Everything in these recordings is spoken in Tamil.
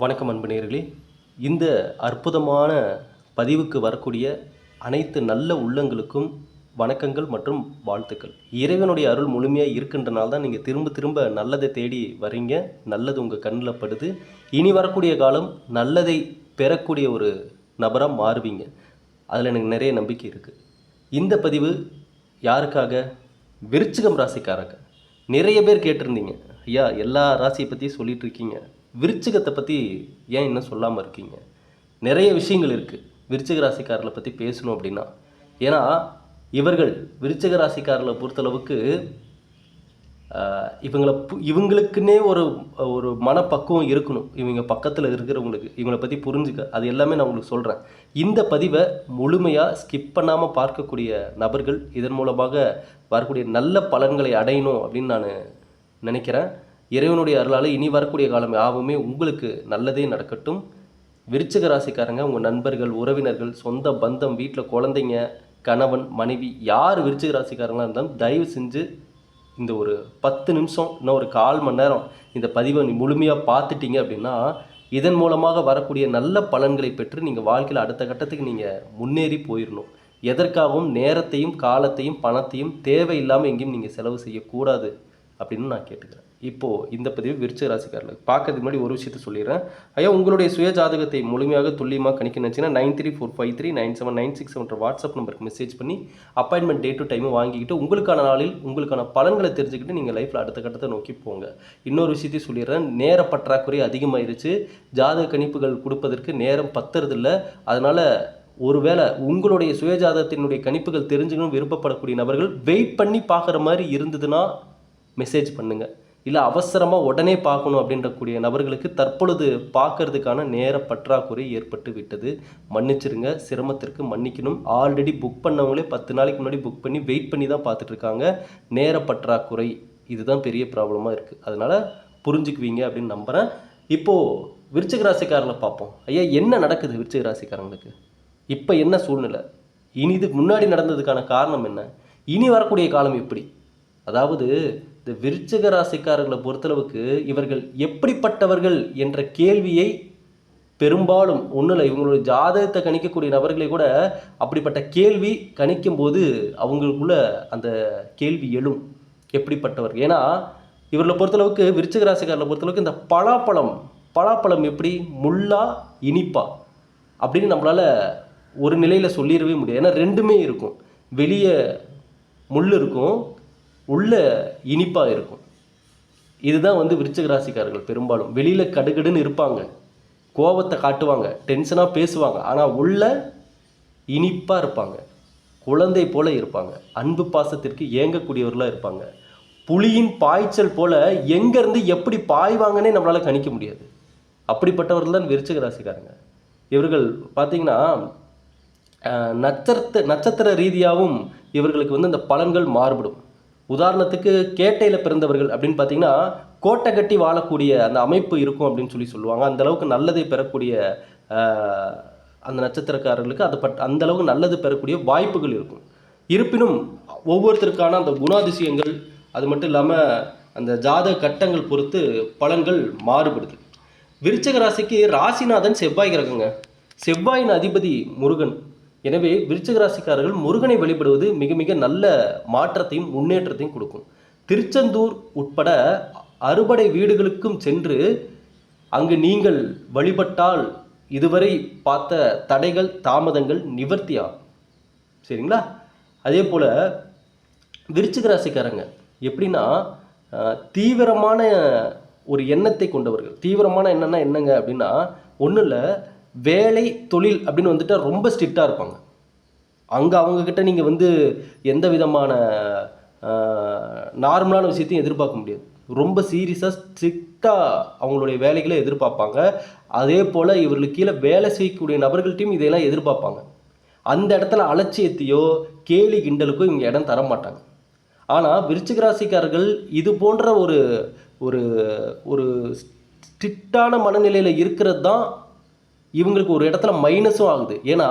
வணக்கம் அன்பு நேர்களே இந்த அற்புதமான பதிவுக்கு வரக்கூடிய அனைத்து நல்ல உள்ளங்களுக்கும் வணக்கங்கள் மற்றும் வாழ்த்துக்கள். இறைவனுடைய அருள் முழுமையாக இருக்கின்றனால தான் நீங்கள் திரும்ப திரும்ப நல்லதை தேடி வரீங்க. நல்லது உங்கள் கண்ணில் படுது. இனி வரக்கூடிய காலம் நல்லதை பெறக்கூடிய ஒரு நபராக மாறுவீங்க. அதில் எனக்கு நிறைய நம்பிக்கை இருக்குது இந்த பதிவு யாருக்காக? விருச்சிகம் ராசிக்காரங்க. நிறைய பேர் கேட்டிருந்தீங்க. ஐயா எல்லா ராசியை பற்றி சொல்லிகிட்ருக்கீங்க விருச்சிகத்தை பற்றி ஏன் இன்னும் சொல்லாமல் இருக்கீங்க? நிறைய விஷயங்கள் இருக்குது விருச்சிக ராசிக்காரர்களை பற்றி பேசணும் அப்படின்னா. ஏன்னா இவர்கள் விருச்சிக ராசிக்காரர்களை பொறுத்தளவுக்கு இவங்களை பு- இவங்களுக்குன்னே ஒரு ஒரு மனப்பக்குவம் இருக்கணும். இவங்க பக்கத்தில் இருக்கிறவங்களுக்கு. இவங்களை பற்றி புரிஞ்சுக்க. அது எல்லாமே நான் உங்களுக்கு சொல்கிறேன் இந்த பதிவை முழுமையாக ஸ்கிப் பண்ணாமல் பார்க்கக்கூடிய நபர்கள் இதன் மூலமாக வரக்கூடிய நல்ல பலன்களை அடையணும் அப்படின்னு நான் நினைக்கிறேன். இறைவனுடைய அருளால் இனி வரக்கூடிய காலம் யாவுமே உங்களுக்கு நல்லதே நடக்கட்டும். விருச்சிக ராசிக்காரங்க உங்கள் நண்பர்கள் உறவினர்கள் சொந்த பந்தம் வீட்டில் குழந்தைங்க கணவன் மனைவி யார் விருச்சிக ராசிக்காரங்களாக இருந்தாலும் தயவு செஞ்சு இந்த ஒரு பத்து நிமிஷம் இன்னும் ஒரு கால் மணி நேரம் இந்த பதிவை நீ முழுமையாக பார்த்துட்டீங்க அப்படின்னா இதன் மூலமாக வரக்கூடிய நல்ல பலன்களை பெற்று நீங்கள் வாழ்க்கையில் அடுத்த கட்டத்துக்கு நீங்கள் முன்னேறி போயிடணும் எதற்காகவும் நேரத்தையும் காலத்தையும் பணத்தையும் தேவையில்லாமல் எங்கேயும் நீங்கள் செலவு செய்யக்கூடாது. அப்படின்னு நான் கேட்டுக்கிறேன். இப்போது இந்த பதிவு விருச்சிக ராசிக்காரர்களுக்கு. பார்க்கறதுக்கு முன்னாடி ஒரு விஷயத்த சொல்லிடுறேன். ஐயா உங்களுடைய சுய ஜாதகத்தை முழுமையாக துல்லியமாக கணிக்க நினச்சிங்கன்னா nine three four five three nine seven nine six செவன்ற WhatsApp நம்பருக்கு மெசேஜ் பண்ணி அப்பாயின்மெண்ட் டே டு டைம் வாங்கிக்கிட்டு உங்களுக்கான நாளில் உங்களுக்கான பலன்களை தெரிஞ்சுக்கிட்டு நீங்கள் லைஃப்பில் அடுத்த கட்டத்தை நோக்கி போங்க. இன்னொரு விஷயத்தையும் சொல்லிடுறேன். நேர பற்றாக்குறை அதிகமாயிருச்சு. ஜாதக கணிப்புகள் கொடுப்பதற்கு நேரம் பத்துறதில்ல. அதனால் ஒருவேளை உங்களுடைய சுயஜாதகத்தினுடைய கணிப்புகள் தெரிஞ்சுக்கணும் விருப்பப்படக்கூடிய நபர்கள் வெயிட் பண்ணி பார்க்குற மாதிரி இருந்ததுன்னா மெசேஜ் பண்ணுங்கள் இல்லை அவசரமாக உடனே பார்க்கணும் அப்படின்றக்கூடிய நபர்களுக்கு தற்பொழுது பார்க்கறதுக்கான நேர பற்றாக்குறை ஏற்பட்டு விட்டது. மன்னிச்சிருங்க சிரமத்திற்கு மன்னிக்கணும். ஆல்ரெடி புக் பண்ணவங்களே பத்து நாளைக்கு முன்னாடி புக் பண்ணி வெயிட் பண்ணி தான் பார்த்துட்ருக்காங்க. நேர பற்றாக்குறை இதுதான் பெரிய ப்ராப்ளமாக இருக்குது அதனால் புரிஞ்சுக்குவீங்க அப்படின்னு நம்புகிறேன் இப்போது விருச்சிக ராசிக்காரங்களை பார்ப்போம். ஐயா என்ன நடக்குது விருச்சிக ராசிக்காரங்களுக்கு? இப்போ என்ன சூழ்நிலை? இனி இதுக்கு முன்னாடி நடந்ததுக்கான காரணம் என்ன? இனி வரக்கூடிய காலம் எப்படி? அதாவது இந்த விருச்சிக ராசிக்காரர்களை பொறுத்தளவுக்கு இவர்கள் எப்படிப்பட்டவர்கள் என்ற கேள்வியை பெரும்பாலும் ஒன்றும் இல்லை இவங்களோட ஜாதகத்தை கணிக்கக்கூடிய நபர்களை கூட அப்படிப்பட்ட கேள்வி கணிக்கும் போது அவங்களுக்குள்ள அந்த கேள்வி எழும். எப்படிப்பட்டவர்? ஏன்னா இவர்களை பொறுத்தளவுக்கு விருச்சிக ராசிக்காரர்களை பொறுத்தளவுக்கு இந்த பலாப்பழம் பலாப்பழம் எப்படி? முள்ளா இனிப்பா அப்படின்னு நம்மளால் ஒரு நிலையில் சொல்லிடவே முடியாது. ஏன்னா ரெண்டுமே இருக்கும். வெளியே முள் இருக்கும் உள்ள இனிப்பாக இருக்கும். இதுதான் வந்து விருச்சிக ராசிக்காரர்கள் பெரும்பாலும். வெளியில் கடுகடுன்னு இருப்பாங்க. கோபத்தை காட்டுவாங்க. டென்ஷனாக பேசுவாங்க. ஆனால் உள்ள இனிப்பாக இருப்பாங்க. குழந்தை போல இருப்பாங்க. அன்பு பாசத்திற்கு ஏங்கக்கூடியவர்களாக இருப்பாங்க. புலியின் பாய்ச்சல் போல் எங்கேருந்து எப்படி பாய்வாங்கன்னே நம்மளால் கணிக்க முடியாது. அப்படிப்பட்டவர்கள் தான் விருச்சிக ராசிக்காரங்க. இவர்கள் பார்த்தீங்கன்னா நட்சத்திர நட்சத்திர ரீதியாகவும் இவர்களுக்கு வந்து அந்த பலன்கள் மாறுபடும். உதாரணத்துக்கு கேட்டையில் பிறந்தவர்கள் அப்படின்னு பார்த்தீங்கன்னா கோட்டை கட்டி வாழக்கூடிய அந்த அமைப்பு இருக்கும் அப்படின்னு சொல்லி சொல்லுவாங்க. அந்தளவுக்கு நல்லதை பெறக்கூடிய அந்த நட்சத்திரக்காரர்களுக்கு அது பட் அந்த அளவுக்கு நல்லது பெறக்கூடிய வாய்ப்புகள் இருக்கும். இருப்பினும் ஒவ்வொருத்தருக்கான அந்த குணாதிசயங்கள் அது மட்டும் இல்லாமல் அந்த ஜாதக கட்டங்கள் பொறுத்து பலன்கள் மாறுபடுது. விருச்சக ராசிக்கு ராசிநாதன் செவ்வாய் கிரகங்க. செவ்வாயின் அதிபதி முருகன். எனவே விருச்சிக ராசிக்காரர்கள் முருகனை வழிபடுவது மிக மிக நல்ல மாற்றத்தையும் முன்னேற்றத்தையும் கொடுக்கும். திருச்செந்தூர் உட்பட அறுபடை வீடுகளுக்கும் சென்று அங்கு நீங்கள் வழிபட்டால் இதுவரை பார்த்த தடைகள் தாமதங்கள் நிவர்த்தியாகும். சரிங்களா? அதே போல் விருச்சிக ராசிக்காரங்க எப்படின்னா தீவிரமான ஒரு எண்ணத்தை கொண்டவர்கள். தீவிரமான எண்ணம்னா என்னங்க அப்படின்னா ஒன்றும் இல்லை வேலை தொழில் அப்படின்னு வந்துட்டா ரொம்ப ஸ்ட்ரிக்டாக இருப்பாங்க. அங்கே அவங்கக்கிட்ட நீங்கள் வந்து எந்த விதமான நார்மலான விஷயத்தையும் எதிர்பார்க்க முடியாது. ரொம்ப சீரியஸாக ஸ்ட்ரிக்டாக அவங்களுடைய வேலைகளை எதிர்பார்ப்பாங்க. அதே போல் இவர்களுக்கு கீழே வேலை செய்யக்கூடிய நபர்கள்ட்டையும் இதையெல்லாம் எதிர்பார்ப்பாங்க. அந்த இடத்துல அலட்சியத்தையோ கேலி கிண்டலுக்கோ இவங்க இடம் தர மாட்டாங்க. ஆனால் விருச்சிகராசிக்காரர்கள் இது போன்ற ஒரு ஒரு ஒரு ஸ்ட்ரிக்டான மனநிலையில் இருக்கிறது தான் இவங்களுக்கு ஒரு இடத்துல மைனஸும் ஆகுது. ஏன்னா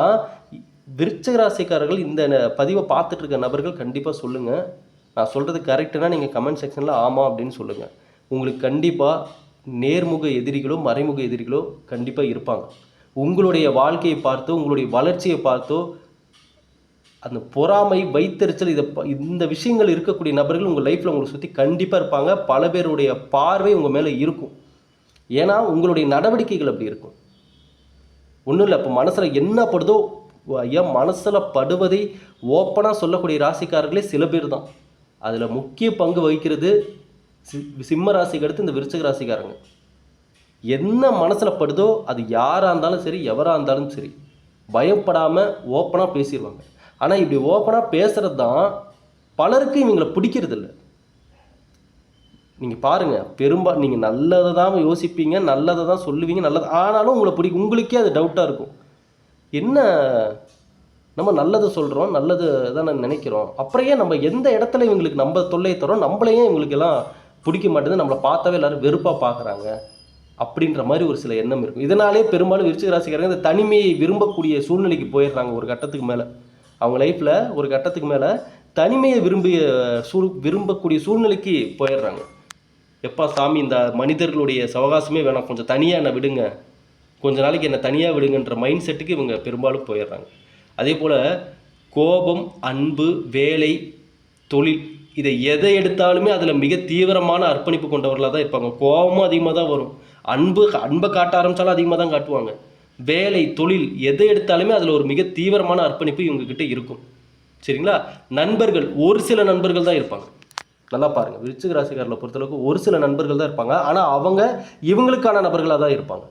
விருச்சிக ராசிக்காரர்கள் இந்த ந- பதிவை பார்த்துட்டு இருக்க நபர்கள் கண்டிப்பாக சொல்லுங்கள் நான் சொல்கிறது கரெக்டுனா நீங்கள் கமெண்ட் செக்ஷனில் ஆமாம் அப்படின்னு சொல்லுங்கள் உங்களுக்கு கண்டிப்பாக நேர்முக எதிரிகளோ மறைமுக எதிரிகளோ கண்டிப்பாக இருப்பாங்க. உங்களுடைய வாழ்க்கையை பார்த்தோ உங்களுடைய வளர்ச்சியை பார்த்தோ அந்த பொறாமை வைத்தறிச்சல் இதை ப- இந்த விஷயங்கள் இருக்கக்கூடிய நபர்கள் உங்கள் லைஃப்பில் உங்களை சுற்றி கண்டிப்பாக இருப்பாங்க. பல பேருடைய பார்வை உங்கள் மேலே இருக்கும். ஏன்னா உங்களுடைய நடவடிக்கைகள் அப்படி இருக்கும். ஒன்றும் இல்லை இப்போ மனசில் என்ன படுதோ ஐயா மனசில் படுவதை ஓப்பனாக சொல்லக்கூடிய ராசிக்காரர்களே சில பேர் தான். அதில் முக்கிய பங்கு வகிக்கிறது சி- சிம்ம ராசிக்கு அடுத்து இந்த விருச்சக ராசிக்காரங்க. என்ன மனசில் படுதோ அது யாராக இருந்தாலும் சரி எவராக இருந்தாலும் சரி பயப்படாமல் ஓப்பனாக பேசிடுவாங்க ஆனால் இப்படி ஓப்பனாக பேசுகிறது தான் பலருக்கு இவங்களை பிடிக்கிறதில்ல நீங்கள் பாருங்கள் பெரும்பா நீங்கள் நல்லதை தான் யோசிப்பீங்க நல்லதை தான் சொல்லுவீங்க நல்லது ஆனாலும் உங்களை பிடிக்கும். உங்களுக்கே அது டவுட்டாக இருக்கும். என்ன நம்ம நல்லது சொல்கிறோம் நல்லது தானே நினைக்கிறோம். அப்புறம் நம்ம எந்த இடத்துல இவங்களுக்கு நம்ம தொல்லையை தரோம் நம்மளையே இவங்களுக்கு எல்லாம் பிடிக்க மாட்டேங்குது நம்மளை பார்த்தாவே எல்லாரும் வெறுப்பாக பார்க்குறாங்க. அப்படின்ற மாதிரி ஒரு சில எண்ணம் இருக்கும். இதனாலே பெரும்பாலும் விருச்சிக ராசிக்காரங்க இந்த தனிமையை விரும்பக்கூடிய சூழ்நிலைக்கு போயிடுறாங்க ஒரு கட்டத்துக்கு மேலே. அவங்க லைஃப்பில் ஒரு கட்டத்துக்கு மேலே தனிமையை விரும்பிய சூழ் விரும்பக்கூடிய சூழ்நிலைக்கு போயிடுறாங்க. எப்பா சாமி இந்த மனிதர்களுடைய சவகாசமே வேணாம் கொஞ்சம் தனியாக என்னை விடுங்க. கொஞ்ச நாளைக்கு என்னை தனியாக விடுங்கன்ற மைண்ட் செட்டுக்கு இவங்க பெரும்பாலும் போயிடுறாங்க. அதே போல் கோபம் அன்பு வேலை தொழில் இதை எதை எடுத்தாலுமே அதில் மிக தீவிரமான அர்ப்பணிப்பு கொண்டவர்களாக தான் இருப்பாங்க. கோபமும் அதிகமாக தான் வரும். அன்பு அன்பை காட்ட ஆரம்பித்தாலும் அதிகமாக தான் காட்டுவாங்க. வேலை தொழில் எதை எடுத்தாலுமே அதில் ஒரு மிக தீவிரமான அர்ப்பணிப்பு இவங்கக்கிட்ட இருக்கும். சரிங்களா? நண்பர்கள் ஒரு சில நண்பர்கள் தான் இருப்பாங்க. நல்லா பாருங்கள் விருச்சிக ராசிக்காரில் பொறுத்தளவுக்கு ஒரு சில நண்பர்கள் தான் இருப்பாங்க. ஆனால் அவங்க இவங்களுக்கான நபர்களாக தான் இருப்பாங்க.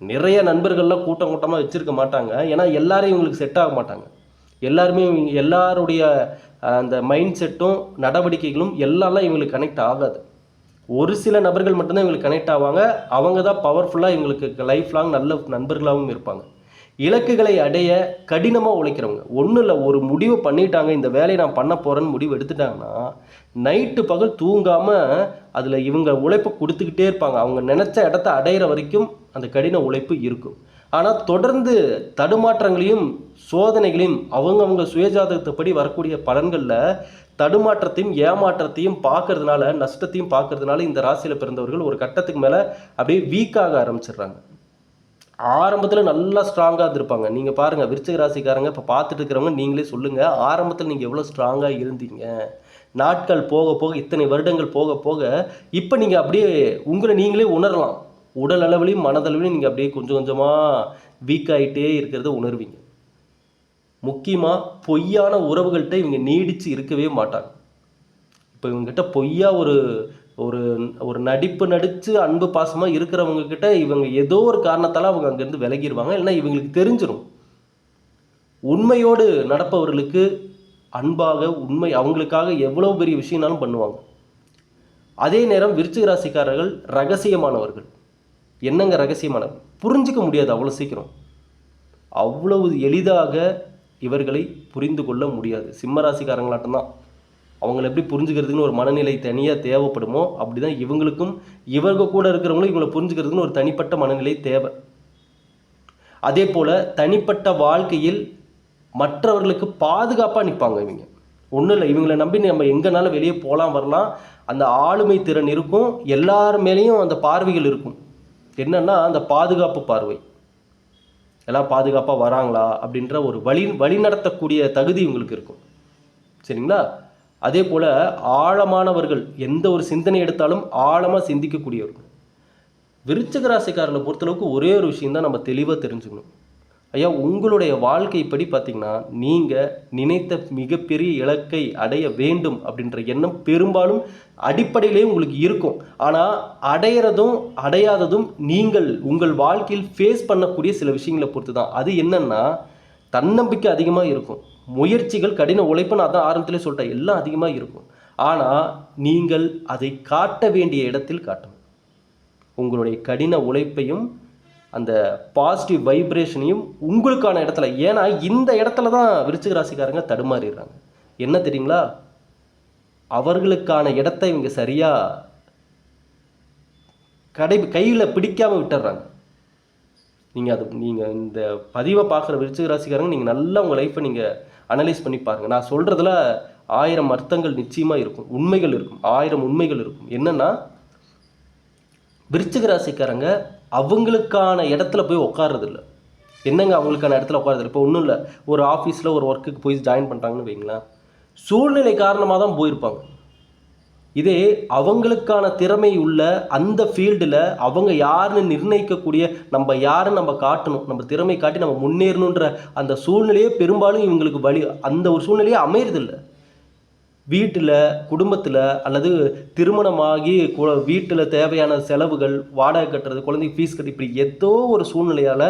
நிறைய நண்பர்கள்லாம் கூட்டம் கூட்டமாக வச்சுருக்க மாட்டாங்க. ஏன்னா எல்லாரும் இவங்களுக்கு செட் ஆக மாட்டாங்க. எல்லாருமே இவங்க எல்லாருடைய அந்த மைண்ட் செட்டும் நடவடிக்கைகளும் எல்லாம்லாம் இவங்களுக்கு கனெக்ட் ஆகாது. ஒரு சில நபர்கள் மட்டும்தான் இவங்களுக்கு கனெக்ட் ஆவாங்க. அவங்க தான் பவர்ஃபுல்லாக இவங்களுக்கு லைஃப் லாங் நல்ல நண்பர்களாகவும் இருப்பாங்க. இலக்குகளை அடைய கடினமாக உழைக்கிறவங்க. ஒன்றும் இல்லை ஒரு முடிவு பண்ணிட்டாங்க இந்த வேலையை நான் பண்ண போகிறேன்னு முடிவு எடுத்துட்டாங்கன்னா நைட்டு பகல் தூங்காமல் அதில் இவங்க உழைப்பை கொடுத்துக்கிட்டே இருப்பாங்க. அவங்க நினச்ச இடத்த அடையிற வரைக்கும் அந்த கடின உழைப்பு இருக்கும். ஆனால் தொடர்ந்து தடுமாற்றங்களையும் சோதனைகளையும் அவங்கவுங்க சுயஜாதகத்தைப்படி வரக்கூடிய பலன்களில் தடுமாற்றத்தையும் ஏமாற்றத்தையும் பார்க்கறதுனால நஷ்டத்தையும் பார்க்கறதுனால இந்த ராசியில் பிறந்தவர்கள் ஒரு கட்டத்துக்கு மேலே அப்படியே வீக்காக ஆரம்பிச்சிடுறாங்க. ஆரம்பத்தில் நல்லா ஸ்ட்ராங்காக இருந்திருப்பாங்க. நீங்கள் பாருங்கள் விருச்சிக ராசிக்காரங்க இப்போ பார்த்துட்டு இருக்கிறவங்க நீங்களே சொல்லுங்கள் ஆரம்பத்தில் நீங்கள் எவ்வளோ ஸ்ட்ராங்காக இருந்தீங்க? நாட்கள் போக போக இத்தனை வருடங்கள் போக போக இப்போ நீங்கள் அப்படியே உங்களை நீங்களே உணரலாம். உடல் அளவுலையும் மனதளவிலையும் நீங்கள் அப்படியே கொஞ்சம் கொஞ்சமாக வீக் ஆகிட்டே இருக்கிறத உணர்வீங்க. முக்கியமாக பொய்யான உறவுகள்கிட்ட இவங்க நீடித்து இருக்கவே மாட்டாங்க. இப்போ இவங்ககிட்ட பொய்யா ஒரு ஒரு ஒரு நடிப்பு நடித்து அன்பு பாசமாக இருக்கிறவங்க கிட்ட இவங்க ஏதோ ஒரு காரணத்தால் அவங்க அங்கேருந்து விலகிடுவாங்க இல்லைன்னா இவங்களுக்கு தெரிஞ்சிடும் உண்மையோடு நடப்பவர்களுக்கு அன்பாக உண்மை அவங்களுக்காக எவ்வளோ பெரிய விஷயம்னாலும் பண்ணுவாங்க. அதே நேரம் விருச்சிக ராசிக்காரர்கள் ரகசியமானவர்கள். என்னங்க ரகசியமானவர் புரிஞ்சிக்க முடியாது அவ்வளோ சீக்கிரம். அவ்வளவு எளிதாக இவர்களை புரிந்து கொள்ள முடியாது. சிம்ம ராசிக்காரங்களாட்டம் தான் அவங்கள எப்படி புரிஞ்சுக்கிறதுக்குன்னு ஒரு மனநிலை தனியாக தேவைப்படுமோ அப்படி தான் இவங்களுக்கும் இவங்க கூட இருக்கிறவங்களும் இவங்களை புரிஞ்சுக்கிறதுக்குன்னு ஒரு தனிப்பட்ட மனநிலை தேவை. அதே போல் தனிப்பட்ட வாழ்க்கையில் மற்றவர்களுக்கு பாதுகாப்பாக நிற்பாங்க இவங்க. ஒன்றும் இல்லை இவங்களை நம்பி நம்ம எங்கேனாலும் வெளியே போகலாம் வரலாம். அந்த ஆளுமை திறன் இருக்கும் எல்லார் மேலேயும் அந்த பார்வைகள் இருக்கும். என்னென்னா அந்த பாதுகாப்பு பார்வை. எல்லாம் பாதுகாப்பாக வராங்களா அப்படின்ற ஒரு வழி வழி நடத்தக்கூடிய தகுதி இவங்களுக்கு இருக்கும். சரிங்களா? அதே போல் ஆழமானவர்கள் எந்த ஒரு சிந்தனை எடுத்தாலும் ஆழமாக சிந்திக்கக்கூடியவர்கள். விருச்சிக ராசிக்காரர்களை பொறுத்தளவுக்கு ஒரே ஒரு விஷயந்தான் நம்ம தெளிவாக தெரிஞ்சுக்கணும். ஐயா உங்களுடைய வாழ்க்கைப்படி பார்த்தீங்கன்னா நீங்கள் நினைத்த மிகப்பெரிய இலக்கை அடைய வேண்டும் அப்படின்ற எண்ணம் பெரும்பாலும் அடிப்படையிலே உங்களுக்கு இருக்கும். ஆனால் அடையிறதும் அடையாததும் நீங்கள் உங்கள் வாழ்க்கையில் ஃபேஸ் பண்ணக்கூடிய சில விஷயங்களை பொறுத்து தான் அது என்னென்னா தன்னம்பிக்கை அதிகமாக இருக்கும். முயற்சிகள் கடின உழைப்பு நான் தான் ஆரம்பத்திலே சொல்லிட்டேன். எல்லாம் அதிகமாக இருக்கும். ஆனால் நீங்கள் அதை காட்ட வேண்டிய இடத்தில் காட்டணும். உங்களுடைய கடின உழைப்பையும் அந்த பாசிட்டிவ் வைப்ரேஷனையும் உங்களுக்கான இடத்துல. ஏன்னா இந்த இடத்துல தான் விருச்சிக ராசிக்காரங்க தடுமாறிடுறாங்க. என்ன தெரியுங்களா? அவர்களுக்கான இடத்த இவங்க சரியாக கடை கையில் பிடிக்காமல் விட்டுடுறாங்க. நீங்கள் அது நீங்கள் இந்த பதிவை பார்க்குற விருச்சிக ராசிக்காரங்க நீங்கள் நல்லா உங்கள் லைஃப்பை நீங்கள் அனலைஸ் பண்ணி பாருங்கள் நான் சொல்கிறதுல ஆயிரம் அர்த்தங்கள் நிச்சயமாக இருக்கும். உண்மைகள் இருக்கும். ஆயிரம் உண்மைகள் இருக்கும். என்னென்னா விருச்சிக ராசிக்காரங்க அவங்களுக்கான இடத்துல போய் உட்கார்றதில்ல என்னங்க அவங்களுக்கான இடத்துல உட்காரதில்ல இப்போ ஒன்றும் இல்லை. ஒரு ஆஃபீஸில் ஒரு ஒர்க்குக்கு போய் ஜாயின் பண்ணுறாங்கன்னு வைங்களேன். சூழ்நிலை காரணமாக தான் போயிருப்பாங்க. இதே அவங்களுக்கான திறமை உள்ள அந்த ஃபீல்டில் அவங்க யாருன்னு நிர்ணயிக்கக்கூடிய நம்ம யாருன்னு நம்ம காட்டணும் நம்ம திறமை காட்டி நம்ம முன்னேறணுன்ற அந்த சூழ்நிலையே பெரும்பாலும் இவங்களுக்கு வழி அந்த ஒரு சூழ்நிலையே அமையறதில்லை. வீட்டில் குடும்பத்தில் அல்லது திருமணமாகி வீட்டில் தேவையான செலவுகள் வாடகை கட்டுறது குழந்தைக்கு ஃபீஸ் கட்டி இப்படி ஏதோ ஒரு சூழ்நிலையால்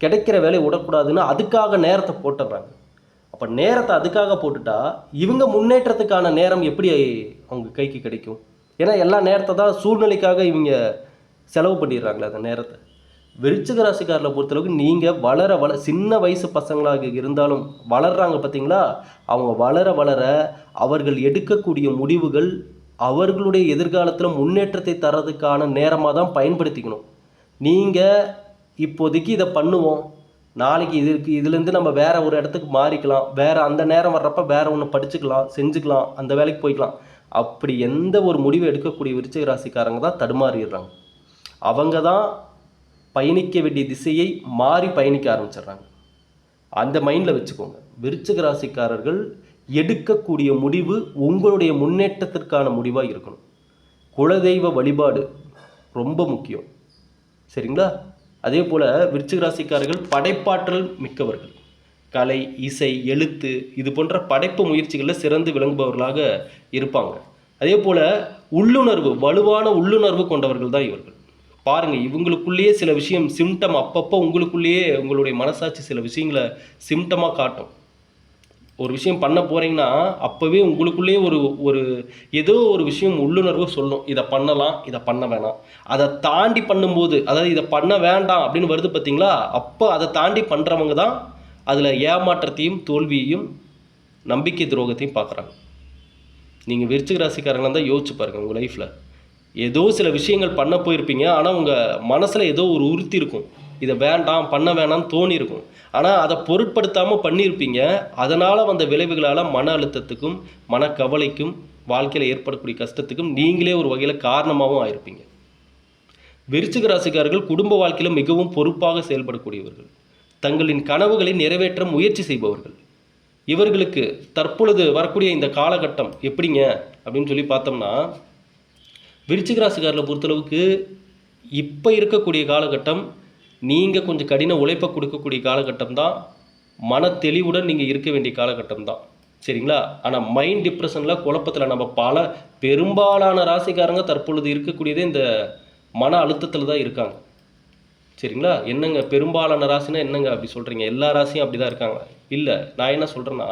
கிடைக்கிற வேலையை விடக்கூடாதுன்னு அதுக்காக நேரத்தை போட்டுடுறாங்க. அப்போ நேரத்தை அதுக்காக போட்டுட்டா இவங்க முன்னேற்றத்துக்கான நேரம் எப்படி அவங்க கைக்கு கிடைக்கும்? ஏன்னா எல்லா நேரத்தை தான் சூழ்நிலைக்காக இவங்க செலவு பண்ணிடுறாங்களே அந்த நேரத்தை. விருச்சிக ராசிக்காரில் பொறுத்தளவுக்கு நீங்கள் வளர வள சின்ன வயசு பசங்களாக இருந்தாலும் வளர்கிறாங்க பார்த்தீங்களா? அவங்க வளர வளர அவர்கள் எடுக்கக்கூடிய முடிவுகள் அவர்களுடைய எதிர்காலத்தில் முன்னேற்றத்தை தரதுக்கான நேரமாக தான் பயன்படுத்திக்கணும். நீங்கள் இப்போதைக்கு இதை பண்ணுவோம். நாளைக்கு இதுக்கு இதுலேருந்து நம்ம வேற ஒரு இடத்துக்கு மாறிக்கலாம். வேறு அந்த நேரம் வர்றப்ப வேறு ஒன்று படிச்சுக்கலாம் செஞ்சுக்கலாம் அந்த வேலைக்கு போய்க்கலாம். அப்படி எந்த ஒரு முடிவு எடுக்கக்கூடிய விருச்சிக ராசிக்காரங்க தான் தடுமாறிடுறாங்க. அவங்க தான் பயணிக்க வேண்டிய திசையை மாறி பயணிக்க ஆரம்பிச்சிடுறாங்க. அந்த மைண்டில் வச்சுக்கோங்க. விருச்சிக ராசிக்காரர்கள் எடுக்கக்கூடிய முடிவு உங்களுடைய முன்னேற்றத்திற்கான முடிவாக இருக்கணும். குலதெய்வ வழிபாடு ரொம்ப முக்கியம். சரிங்களா? அதே போல் விருச்சிக ராசிக்காரர்கள் படைப்பாற்றல் மிக்கவர்கள். கலை இசை எழுத்து இது போன்ற படைப்பு முயற்சிகளில் சிறந்து விளங்குபவர்களாக இருப்பாங்க. அதே போல் உள்ளுணர்வு வலுவான உள்ளுணர்வு கொண்டவர்கள் தான் இவர்கள். பாருங்கள் இவங்களுக்குள்ளேயே சில விஷயம் சிம்டம் அப்பப்போ உங்களுக்குள்ளேயே உங்களுடைய மனசாட்சி சில விஷயங்களை சிம்டமாக காட்டும். ஒரு விஷயம் பண்ண போகிறீங்கன்னா அப்போவே உங்களுக்குள்ளேயே ஒரு ஒரு ஏதோ ஒரு விஷயம் உள்ளுணர்வு சொல்லும் இதை பண்ணலாம் இதை பண்ண வேணாம். அதை தாண்டி பண்ணும்போது அதாவது இதை பண்ண வேண்டாம் அப்படின்னு வருது பார்த்தீங்களா? அப்போ அதை தாண்டி பண்ணுறவங்க தான் அதில் ஏமாற்றத்தையும் தோல்வியையும் நம்பிக்கை துரோகத்தையும் பார்க்குறாங்க. நீங்கள் விருச்சிக ராசிக்காரங்களாக தான் யோசிச்சு பாருங்கள் உங்கள் லைஃப்பில் ஏதோ சில விஷயங்கள் பண்ண போயிருப்பீங்க ஆனால் உங்கள் மனசில் ஏதோ ஒரு உறுத்தி இருக்கும். இதை வேண்டாம் பண்ண வேணாம்னு தோணி இருக்கும் ஆனால் அதை பொருட்படுத்தாமல் பண்ணியிருப்பீங்க. அதனால் வந்த விளைவுகளால் மன அழுத்தத்துக்கும் மனக்கவலைக்கும் வாழ்க்கையில் ஏற்படக்கூடிய கஷ்டத்துக்கும் நீங்களே ஒரு வகையில் காரணமாகவும் ஆயிருப்பீங்க. விருச்சிக ராசிக்காரர்கள் குடும்ப வாழ்க்கையில் மிகவும் பொறுப்பாக செயல்படக்கூடியவர்கள். தங்களின் கனவுகளை நிறைவேற்ற முயற்சி செய்பவர்கள். இவர்களுக்கு தற்பொழுது வரக்கூடிய இந்த காலகட்டம் எப்படிங்க? அப்படின்னு சொல்லி பார்த்தோம்னா விருச்சிக ராசிக்காரர்களை பொறுத்தளவுக்கு இப்போ இருக்கக்கூடிய காலகட்டம் நீங்கள் கொஞ்சம் கடின உழைப்பை கொடுக்கக்கூடிய காலகட்டம் தான் மன தெளிவுடன் நீங்கள் இருக்க வேண்டிய காலகட்டம் தான் சரிங்களா? ஆனால் மைண்ட் டிப்ரெஷனில் குழப்பத்தில் நம்ம பல பெரும்பாலான ராசிக்காரங்க தற்பொழுது இருக்கக்கூடியதே இந்த மன அழுத்தத்தில் தான் இருக்காங்க. சரிங்களா? என்னங்க பெரும்பாலான ராசினா என்னங்க அப்படி சொல்கிறீங்க எல்லா ராசியும் அப்படி தான் இருக்காங்க. இல்லை நான் என்ன சொல்கிறேன்னா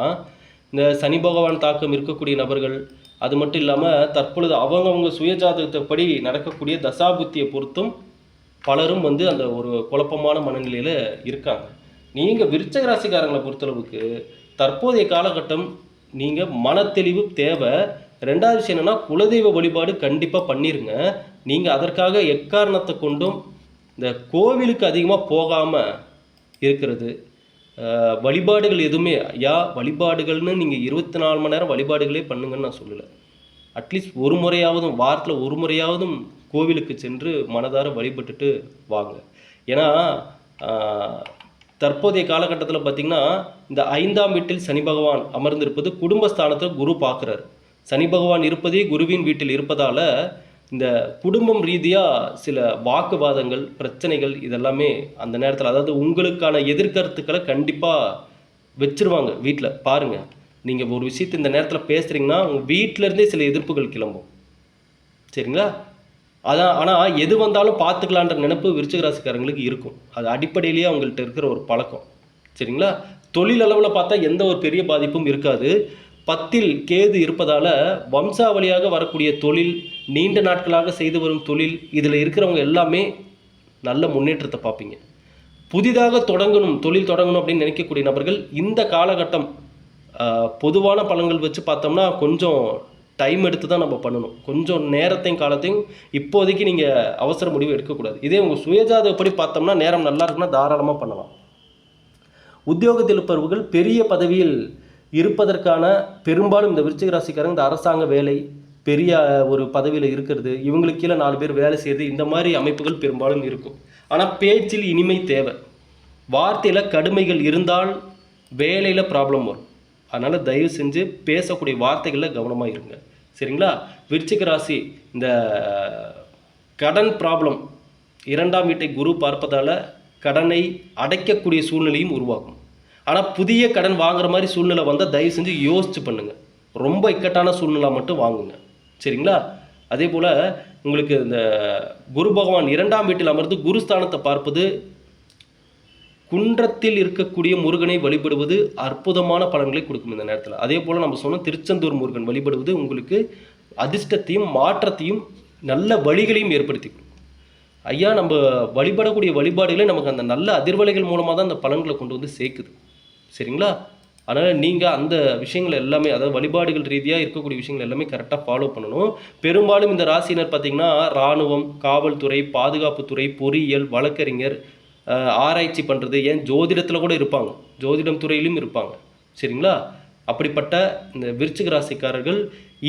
இந்த சனி பகவான் தாக்கம் இருக்கக்கூடிய நபர்கள் அது மட்டும் இல்லாமல் தற்பொழுது அவங்கவங்க சுயஜாதகத்தைப்படி நடக்கக்கூடிய தசாபுத்தியை பொறுத்தும் பலரும் வந்து அந்த ஒரு குழப்பமான மனநிலையில் இருக்காங்க. நீங்கள் விருச்சக ராசிக்காரங்களை பொறுத்தளவுக்கு தற்போதைய காலகட்டம் நீங்கள் மனத்தெளிவு தேவை. ரெண்டாவது விஷயம் என்னென்னா குலதெய்வ வழிபாடு கண்டிப்பாக பண்ணிருங்க. நீங்கள் அதற்காக எக்காரணத்தை கொண்டும் இந்த கோவிலுக்கு அதிகமாக போகாமல் இருக்கிறது. வழிபாடுகள் எதுவுமே ஐயா வழிபாடுகள்னு நீங்கள் இருபத்தி நாலு மணி நேரம் வழிபாடுகளே பண்ணுங்கன்னு நான் சொல்லலை. அட்லீஸ்ட் ஒரு முறையாவதும் வாரத்தில் ஒரு முறையாவதும் கோவிலுக்கு சென்று மனதார வழிபட்டுட்டு வாங்க. ஏன்னா தற்போதைய காலகட்டத்தில் பார்த்திங்கன்னா இந்த ஐந்தாம் வீட்டில் சனி பகவான் அமர்ந்திருப்பது குடும்பஸ்தானத்தில் குரு பார்க்குறாரு சனி பகவான் இருப்பதே குருவின் வீட்டில் இருப்பதால் இந்த குடும்பம் ரீதியாக சில வாக்குவாதங்கள் பிரச்சனைகள் இதெல்லாமே அந்த நேரத்தில் அதாவது உங்களுக்கான எதிர்கருத்துக்களை கண்டிப்பாக வச்சிருவாங்க வீட்டில் பாருங்கள் நீங்கள் ஒரு விஷயத்தை இந்த நேரத்தில் பேசுகிறீங்கன்னா உங்கள் வீட்டிலேருந்தே சில எதிர்ப்புகள் கிளம்பும். சரிங்களா? அதான் ஆனால் எது வந்தாலும் பார்த்துக்கலான்ற நினப்பு விருச்சிக ராசிக்காரங்களுக்கு இருக்கும். அது அடிப்படையிலேயே அவங்கள்ட்ட இருக்கிற ஒரு பழக்கம். சரிங்களா? தொழில் அளவில் பார்த்தா எந்த ஒரு பெரிய பாதிப்பும் இருக்காது. பத்தில் கேது இருப்பதால் வம்சாவளியாக வரக்கூடிய தொழில் நீண்ட நாட்களாக செய்து வரும் தொழில் இதில் இருக்கிறவங்க எல்லாமே நல்ல முன்னேற்றத்தை பார்ப்பீங்க. புதிதாக தொடங்கணும் தொழில் தொடங்கணும் அப்படின்னு நினைக்கக்கூடிய நபர்கள் இந்த காலகட்டம் பொதுவான பலன்கள் வச்சு பார்த்தோம்னா கொஞ்சம் டைம் எடுத்து தான் நம்ம பண்ணணும். கொஞ்சம் நேரத்தையும் காலத்தையும் இப்போதைக்கு நீங்கள் அவசர முடிவு எடுக்கக்கூடாது. இதே உங்கள் சுயஜாதகப்படி பார்த்தோம்னா நேரம் நல்லா இருக்குன்னா தாராளமாக பண்ணலாம். உத்தியோகத்தில் இருப்பவர்கள் பெரிய பதவியில் இருப்பதற்கான பெரும்பாலும் இந்த விருச்சிக ராசிக்காரங்க இந்த அரசாங்க வேலை பெரிய ஒரு பதவியில் இருக்கிறது இவங்களுக்கு கீழே நாலு பேர் வேலை செய்கிறது இந்த மாதிரி அமைப்புகள் பெரும்பாலும் இருக்கும். ஆனால் பேச்சில் இனிமை தேவை. வார்த்தையில் கடுமைகள் இருந்தால் வேலையில் ப்ராப்ளம் வரும். அதனால் தயவு செஞ்சு பேசக்கூடிய வார்த்தைகளில் கவனமாக இருங்க. சரிங்களா? விருச்சிக ராசி இந்த கடன் ப்ராப்ளம் இரண்டாம் வீட்டை குரு பார்ப்பதால் கடனை அடைக்கக்கூடிய சூழ்நிலையும் உருவாகும். ஆனால் புதிய கடன் வாங்குற மாதிரி சூழ்நிலை வந்தால் தயவு செஞ்சு யோசிச்சு பண்ணுங்கள் ரொம்ப இக்கட்டான சூழ்நிலை மட்டும் வாங்குங்க. சரிங்களா? அதே போல் உங்களுக்கு இந்த குரு பகவான் இரண்டாம் வீட்டில் அமர்ந்து குருஸ்தானத்தை பார்ப்பது குன்றத்தில் இருக்கக்கூடிய முருகனை வழிபடுவது அற்புதமான பலன்களை கொடுக்கும் இந்த நேரத்தில். அதே போல் நம்ம சொன்ன திருச்செந்தூர் முருகன் வழிபடுவது உங்களுக்கு அதிர்ஷ்டத்தையும் மாற்றத்தையும் நல்ல வழிகளையும் ஏற்படுத்தி கொடுக்கும். ஐயா நம்ம வழிபடக்கூடிய வழிபாடுகளே நமக்கு அந்த நல்ல அதிர்வலைகள் மூலமாக தான் அந்த பலன்களை கொண்டு வந்து சேர்க்குது. சரிங்களா? அதனால் நீங்கள் அந்த விஷயங்கள் எல்லாமே அதாவது வழிபாடுகள் ரீதியாக இருக்கக்கூடிய விஷயங்கள் எல்லாமே கரெக்டாக ஃபாலோ பண்ணணும். பெரும்பாலும் இந்த ராசியினர் பார்த்திங்கன்னா இராணுவம் காவல்துறை பாதுகாப்புத்துறை பொறியியல் வழக்கறிஞர் ஆராய்ச்சி பண்ணுறது ஏன் ஜோதிடத்தில் கூட இருப்பாங்க. ஜோதிடம் துறையிலும் இருப்பாங்க. சரிங்களா? அப்படிப்பட்ட இந்த விருச்சிக ராசிக்காரர்கள்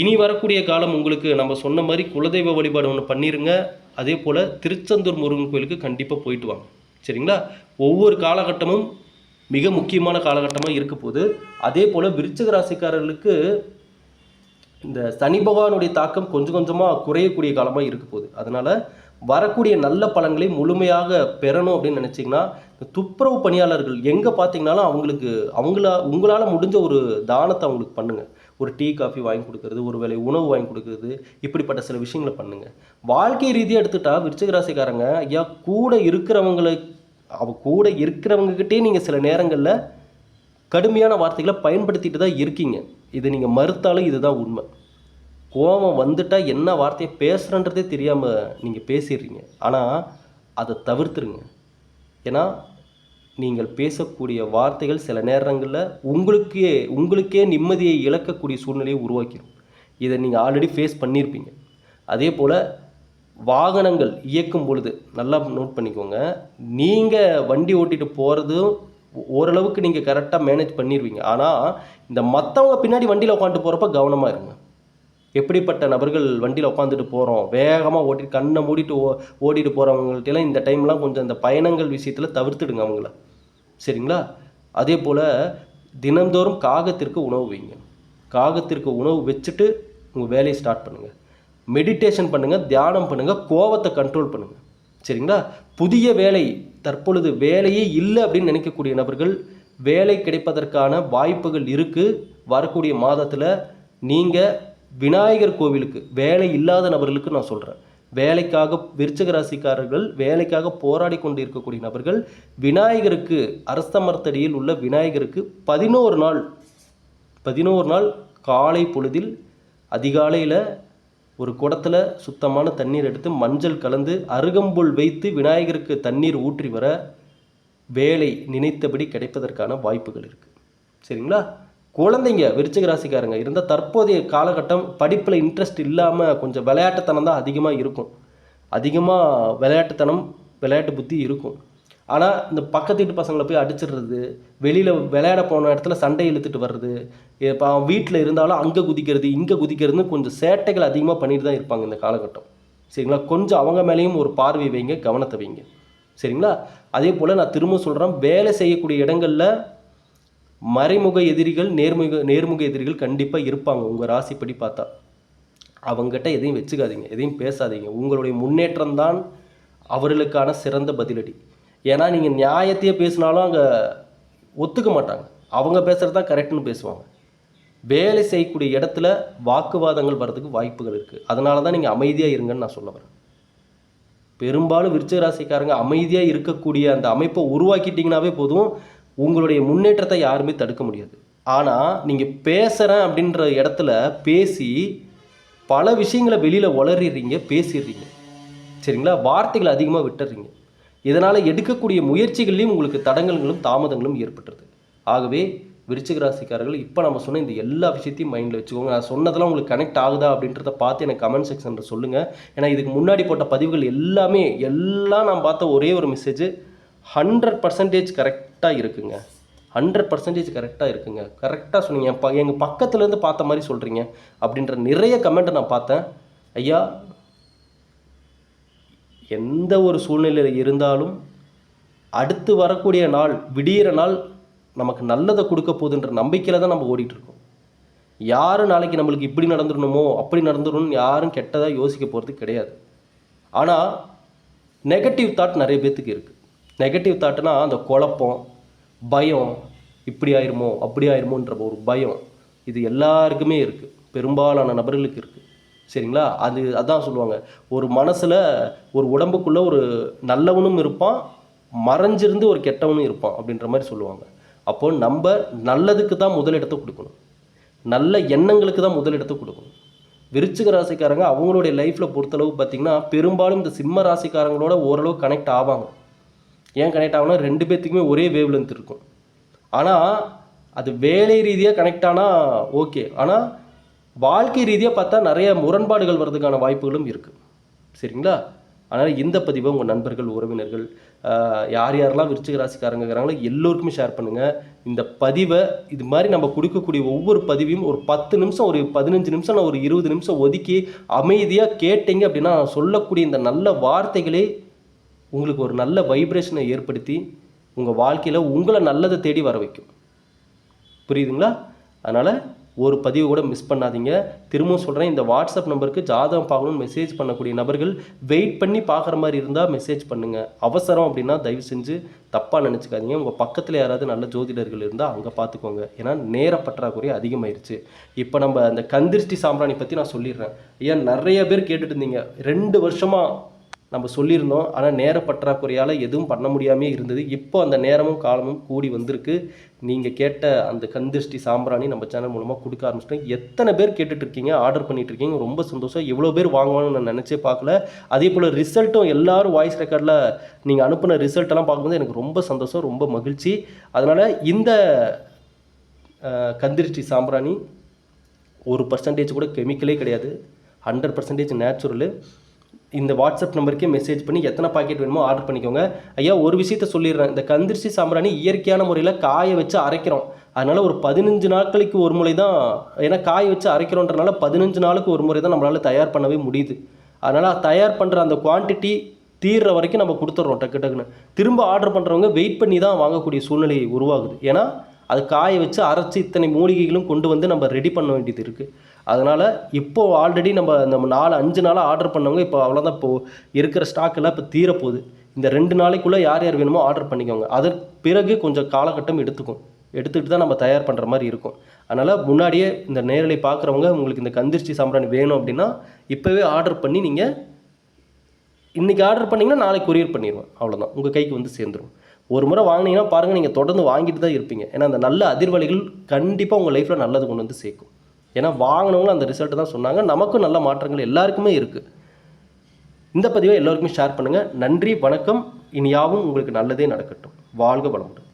இனி வரக்கூடிய காலம் உங்களுக்கு நம்ம சொன்ன மாதிரி குலதெய்வ வழிபாடு ஒன்று பண்ணிருங்க. அதே போல் திருச்செந்தூர் முருகன் கோயிலுக்கு கண்டிப்பாக போயிட்டு வாங்க. சரிங்களா? ஒவ்வொரு காலகட்டமும் மிக முக்கியமான காலகட்டமாக இருக்க போகுது. அதே போல் விருச்சிக ராசிக்காரர்களுக்கு இந்த சனி பகவானுடைய தாக்கம் கொஞ்சம் கொஞ்சமாக குறையக்கூடிய காலமாக இருக்க போகுது. அதனால் வரக்கூடிய நல்ல பலன்களை முழுமையாக பெறணும் அப்படின்னு நினச்சிங்கன்னா துப்புரவு பணியாளர்கள் எங்கே பார்த்தீங்கனாலும் அவங்களுக்கு அவங்களா உங்களால் முடிஞ்ச ஒரு தானத்தை அவங்களுக்கு பண்ணுங்கள் ஒரு டீ காஃபி வாங்கி கொடுக்குறது ஒரு வேலை உணவு வாங்கி கொடுக்குறது இப்படிப்பட்ட சில விஷயங்களை பண்ணுங்கள் வாழ்க்கை ரீதியாக எடுத்துட்டா விருச்சிகராசிக்காரங்க ஐயா கூட இருக்கிறவங்களை அவ கூட இருக்கிறவங்கக்கிட்டே நீங்கள் சில நேரங்களில் கடுமையான வார்த்தைகளை பயன்படுத்திட்டு தான் இருக்கீங்க. இதை நீங்கள் மறுத்தாலும் இதுதான் உண்மை. கோபம் வந்துட்டால் என்ன வார்த்தையை பேசுகிறன்றதே தெரியாமல் நீங்கள் பேசிடுறீங்க. ஆனால் அதை தவிர்த்துருங்க. ஏன்னா நீங்கள் பேசக்கூடிய வார்த்தைகள் சில நேரங்களில் உங்களுக்கே உங்களுக்கே நிம்மதியை இழக்கக்கூடிய சூழ்நிலையை உருவாக்கிடும் இதை நீங்கள் ஆல்ரெடி ஃபேஸ் பண்ணியிருப்பீங்க அதே போல் வாகனங்கள் இயக்கும் பொழுது நல்லா நோட் பண்ணிக்கோங்க. நீங்கள் வண்டி ஓட்டிகிட்டு போகிறதும் ஓரளவுக்கு நீங்கள் கரெக்டாக மேனேஜ் பண்ணிடுவீங்க ஆனால் இந்த மற்றவங்க பின்னாடி வண்டியில் உட்காந்துட்டு போகிறப்ப கவனமாக இருங்க. எப்படிப்பட்ட நபர்கள் வண்டியில் உட்காந்துட்டு போகிறோம் வேகமாக ஓட்டி கண்ணை மூடிட்டு ஓ ஓடிட்டு போகிறவங்கள்ட்டெல்லாம் இந்த டைம்லாம் கொஞ்சம் இந்த பயணங்கள் விஷயத்தில் தவிர்த்துடுங்க அவங்கள. சரிங்களா? அதே போல் தினந்தோறும் காகத்திற்கு உணவு வைங்க. காகத்திற்கு உணவு வச்சுட்டு உங்கள் வேலையை ஸ்டார்ட் பண்ணுங்கள் மெடிடேஷன் பண்ணுங்கள் தியானம் பண்ணுங்கள் கோவத்தை கண்ட்ரோல் பண்ணுங்கள் சரிங்களா? புதிய வேலை தற்பொழுது வேலையே இல்லை அப்படின்னு நினைக்கக்கூடிய நபர்கள் வேலை கிடைப்பதற்கான வாய்ப்புகள் இருக்குது வரக்கூடிய மாதத்தில் நீங்கள் விநாயகர் கோவிலுக்கு வேலை இல்லாத நபர்களுக்கு நான் சொல்கிறேன் வேலைக்காக விருச்சக ராசிக்காரர்கள் வேலைக்காக போராடி கொண்டு இருக்கக்கூடிய நபர்கள் விநாயகருக்கு அரசமரத்தடியில் உள்ள விநாயகருக்கு பதினோரு நாள் பதினோரு நாள் காலை பொழுதில் அதிகாலையில் ஒரு குடத்தில் சுத்தமான தண்ணீர் எடுத்து மஞ்சள் கலந்து அருகம்புல் வைத்து விநாயகருக்கு தண்ணீர் ஊற்றி வர வேலை நினைத்தபடி கிடைப்பதற்கான வாய்ப்புகள் இருக்குது சரிங்களா? குழந்தைங்க விருச்சிக ராசிக்காரங்க இருந்தால் தற்போதைய காலகட்டம் படிப்பில் இன்ட்ரெஸ்ட் இல்லாமல் கொஞ்சம் விளையாட்டுத்தனம் தான் அதிகமாக இருக்கும். அதிகமாக விளையாட்டுத்தனம் விளையாட்டு புத்தி இருக்கும். ஆனால் இந்த பக்கத்து வீட்டு பசங்களை போய் அடிச்சிடுறது வெளியில் விளையாட போன இடத்துல சண்டை இழுத்துட்டு வர்றது இப்போ அவன் வீட்டில் இருந்தாலும் அங்கே குதிக்கிறது இங்கே குதிக்கிறதுன்னு கொஞ்சம் சேட்டைகள் அதிகமாக பண்ணிட்டு தான் இருப்பாங்க இந்த காலகட்டம். சரிங்களா? கொஞ்சம் அவங்க மேலேயும் ஒரு பார்வை வைங்க கவனத்தை வைங்க. சரிங்களா? அதே போல் நான் திரும்ப சொல்கிறேன் வேலை செய்யக்கூடிய இடங்களில் மறைமுக எதிரிகள் நேர்முக நேர்முக எதிரிகள் கண்டிப்பாக இருப்பாங்க. உங்கள் ராசிப்படி பார்த்தா. அவங்ககிட்ட எதையும் வச்சுக்காதீங்க. எதையும் பேசாதீங்க. உங்களுடைய முன்னேற்றம் தான் அவர்களுக்கான சிறந்த பதிலடி. ஏன்னா நீங்கள் நியாயத்தையே பேசினாலும் அங்கே ஒத்துக்க மாட்டாங்க. அவங்க பேசுகிறது தான் கரெக்டுன்னு பேசுவாங்க. வேலை செய்யக்கூடிய இடத்துல வாக்குவாதங்கள் வர்றதுக்கு வாய்ப்புகள் இருக்குது அதனால தான் நீங்கள் அமைதியாக இருங்கன்னு நான் சொல்ல வரேன். பெரும்பாலும் விருச்சிக ராசிக்காரங்க அமைதியாக இருக்கக்கூடிய அந்த அமைப்பை உருவாக்கிட்டிங்கனாவே போதும். உங்களுடைய முன்னேற்றத்தை யாருமே தடுக்க முடியாது. ஆனால் நீங்கள் பேசுகிறேன் அப்படின்ற இடத்துல பேசி பல விஷயங்களை வெளியில் வளரிடுறீங்க பேசிடுறீங்க. சரிங்களா? வார்த்தைகளை அதிகமாக விட்டுறீங்க இதனால் எடுக்கக்கூடிய முயற்சிகள்லையும் உங்களுக்கு தடங்கல்களும் தாமதங்களும் ஏற்பட்டுருது. ஆகவே விருச்சிக ராசிக்காரர்கள் இப்போ நம்ம சொன்ன இந்த எல்லா விஷயத்தையும் மைண்டில் வச்சுக்கோங்க. நான் சொன்னதெல்லாம் உங்களுக்கு கனெக்ட் ஆகுதா அப்படின்றத பார்த்து எனக்கு கமெண்ட் செக்ஷனில் சொல்லுங்கள் ஏன்னா இதுக்கு முன்னாடி போட்ட பதிவுகள் எல்லாமே எல்லாம் நான் பார்த்த ஒரே ஒரு மெசேஜ் ஹண்ட்ரட் பர்சன்டேஜ் கரெக்ட் கரெக்டாக இருக்குங்க. ஹண்ட்ரட் பர்சன்டேஜ் கரெக்டாக இருக்குங்க. கரெக்டாக சொன்னீங்க. ப எங்கள் பக்கத்துலேருந்து பார்த்த மாதிரி சொல்கிறீங்க அப்படின்ற நிறைய கமெண்ட்டை நான் பார்த்தேன். ஐயா எந்த ஒரு சூழ்நிலையில் இருந்தாலும் அடுத்து வரக்கூடிய நாள் விடியிற நாள் நமக்கு நல்லதை கொடுக்க போகுதுன்ற நம்பிக்கையில் தான் நம்ம ஓடிட்டுருக்கோம் யாரும் நாளைக்கு நம்மளுக்கு இப்படி நடந்துடணுமோ அப்படி நடந்துடணும்னு யாரும் கெட்டதாக யோசிக்க போகிறது கிடையாது. ஆனால் நெகட்டிவ் தாட் நிறைய பேர்த்துக்கு இருக்குது நெகட்டிவ் தாட்னா அந்த குழப்பம் பயம் இப்படி ஆயிருமோ அப்படி ஆயிருமோன்ற ஒரு பயம். இது எல்லாருக்குமே இருக்குது பெரும்பாலான நபர்களுக்கு இருக்குது சரிங்களா? அது அதான் சொல்லுவாங்க. ஒரு மனசில் ஒரு உடம்புக்குள்ளே ஒரு நல்லவனும் இருப்பான் மறைஞ்சிருந்து ஒரு கெட்டவனும் இருப்பான் அப்படின்ற மாதிரி சொல்லுவாங்க. அப்போ நம்ம நல்லதுக்கு தான் முதலிடத்தை கொடுக்கணும். நல்ல எண்ணங்களுக்கு தான் முதலிடத்தை கொடுக்கணும். விருச்சிக ராசிக்காரங்க அவங்களுடைய லைஃப்பில் பொறுத்தளவு பார்த்திங்கன்னா பெரும்பாலும் இந்த சிம்ம ராசிக்காரங்களோட ஓரளவு கனெக்ட் ஆவாங்க. ஏன் கனெக்ட் ஆகும்னா ரெண்டு பேர்த்துக்குமே ஒரே வேவ் லென்த் இருக்கும். ஆனால் அது வேலை ரீதியாக கனெக்ட் ஆனால் ஓகே ஆனால் வாழ்க்கை ரீதியாக பார்த்தா நிறைய முரண்பாடுகள் வர்றதுக்கான வாய்ப்புகளும் இருக்குது சரிங்களா? அதனால் இந்த பதிவை உங்கள் நண்பர்கள் உறவினர்கள் யார் யாரெல்லாம் விருச்சிக ராசிக்காரங்க இருக்கிறாங்களோ எல்லோருக்குமே ஷேர் பண்ணுங்கள் இந்த பதிவை இது மாதிரி நம்ம கொடுக்கக்கூடிய ஒவ்வொரு பதிவையும் ஒரு பத்து நிமிஷம் ஒரு பதினஞ்சு நிமிஷம் நான் ஒரு இருபது நிமிஷம் ஒதுக்கி அமைதியாக கேட்டீங்க அப்படின்னா நான் சொல்லக்கூடிய இந்த நல்ல வார்த்தைகளே உங்களுக்கு ஒரு நல்ல வைப்ரேஷனை ஏற்படுத்தி உங்கள் வாழ்க்கையில் உங்களை நல்லதை தேடி வர வைக்கும். புரியுதுங்களா? அதனால் ஒரு பதிவு கூட மிஸ் பண்ணாதீங்க. திரும்பவும் சொல்கிறேன் இந்த வாட்ஸ்அப் நம்பருக்கு ஜாதகம் பார்க்கணும்னு மெசேஜ் பண்ணக்கூடிய நபர்கள் வெயிட் பண்ணி பார்க்குற மாதிரி இருந்தால் மெசேஜ் பண்ணுங்கள் அவசரம் அப்படின்னா தயவு செஞ்சு தப்பாக நினச்சிக்காதீங்க. உங்கள் பக்கத்தில் யாராவது நல்ல ஜோதிடர்கள் இருந்தால் அங்கே பார்த்துக்கோங்க ஏன்னா நேர பற்றாக்குறை அதிகமாயிருச்சு. இப்போ நம்ம அந்த கந்திருஷ்டி சாம்பிராணி பற்றி நான் சொல்லிடுறேன். ஏன் நிறைய பேர் கேட்டுட்டு இருந்தீங்க. ரெண்டு வருஷமாக நம்ம சொல்லியிருந்தோம். ஆனால் நேர பற்றாக்குறையால் எதுவும் பண்ண முடியாமே இருந்தது. இப்போ அந்த நேரமும் காலமும் கூடி வந்திருக்கு. நீங்கள் கேட்ட அந்த கந்திருஷ்டி சாம்பிராணி நம்ம சேனல் மூலமாக கொடுக்க ஆரம்பிச்சிட்டோம். எத்தனை பேர் கேட்டுட்ருக்கீங்க? ஆர்டர் பண்ணிகிட்ருக்கீங்க இருக்கீங்க ரொம்ப சந்தோஷம். இவ்வளோ பேர் வாங்குவாங்கன்னு நான் நினச்சே பார்க்கல. அதே போல் ரிசல்ட்டும் எல்லாரும் வாய்ஸ் ரெக்கார்டில் நீங்கள் அனுப்பின ரிசல்ட்டெல்லாம் பார்க்கும்போது எனக்கு ரொம்ப சந்தோஷம் ரொம்ப மகிழ்ச்சி. அதனால் இந்த கந்திருஷ்டி சாம்பிராணி ஒரு பர்சன்டேஜ் கூட கெமிக்கலே கிடையாது. ஹண்ட்ரட் பர்சன்டேஜ் நேச்சுரலு இந்த வாட்ஸ்அப் நம்பருக்கே மெசேஜ் பண்ணி எத்தனை பாக்கெட் வேணுமோ ஆர்டர் பண்ணிக்கோங்க. ஐயா ஒரு விஷயத்த சொல்லிடுறேன். இந்த கந்திரிச்சி சாம்பிராணி இயற்கையான முறையில் காய வச்சு அரைக்கிறோம். அதனால் ஒரு பதினஞ்சு நாட்களுக்கு ஒரு முறை தான் ஏன்னா காய வச்சு அரைக்கிறோன்றனால பதினஞ்சு நாளுக்கு ஒரு முறை தான் நம்மளால் தயார் பண்ணவே முடியுது. அதனால் தயார் பண்ணுற அந்த குவான்டிட்டி தீர்ற வரைக்கும் நம்ம கொடுத்துட்றோம் டக்கு டக்குன்னு. திரும்ப ஆர்டர் பண்ணுறவங்க வெயிட் பண்ணி தான் வாங்கக்கூடிய சூழ்நிலை உருவாகுது. ஏன்னா அது காய வச்சு அரைச்சி இத்தனை மூலிகைகளும் கொண்டு வந்து நம்ம ரெடி பண்ண வேண்டியது இருக்குது அதனால் இப்போது ஆல்ரெடி நம்ம நம்ம நாலு அஞ்சு நாளாக ஆர்டர் பண்ணவங்க இப்போ அவ்வளோதான் இப்போது இருக்கிற ஸ்டாக் எல்லாம் இப்போ தீரப்போகுது இந்த ரெண்டு நாளைக்குள்ளே யார் யார் வேணுமோ ஆர்டர் பண்ணிக்கோங்க. அதற்கு பிறகு கொஞ்சம் காலகட்டம் எடுத்துக்கும். எடுத்துகிட்டு தான் நம்ம தயார் பண்ணுற மாதிரி இருக்கும். அதனால் முன்னாடியே இந்த நேரலை பார்க்குறவங்க உங்களுக்கு இந்த கந்திர்ச்சி சாம்பிராணி வேணும் அப்படின்னா இப்போவே ஆர்டர் பண்ணி நீங்கள் இன்றைக்கி ஆர்டர் பண்ணிங்கன்னா நாளைக்கு கொரியர் பண்ணிடுவேன் அவ்வளோதான் உங்கள் கைக்கு வந்து சேர்ந்துடும் ஒரு முறை வாங்கினீங்கன்னா பாருங்கள் நீங்கள் தொடர்ந்து வாங்கிட்டு தான் இருப்பீங்க. ஏன்னா அந்த நல்ல அதிர்வலைகள் கண்டிப்பாக உங்கள் லைஃப்பில் நல்லது கொண்டு வந்து சேர்க்கும். ஏன்னா வாங்கினவங்களும் அந்த ரிசல்ட் தான் சொன்னாங்க. நமக்கும் நல்ல மாற்றங்கள் எல்லாருக்குமே இருக்குது இந்த பதிவை எல்லோருக்குமே ஷேர் பண்ணுங்கள் நன்றி வணக்கம். இனியாவும் உங்களுக்கு நல்லதே நடக்கட்டும். வாழ்க வளமுடன்.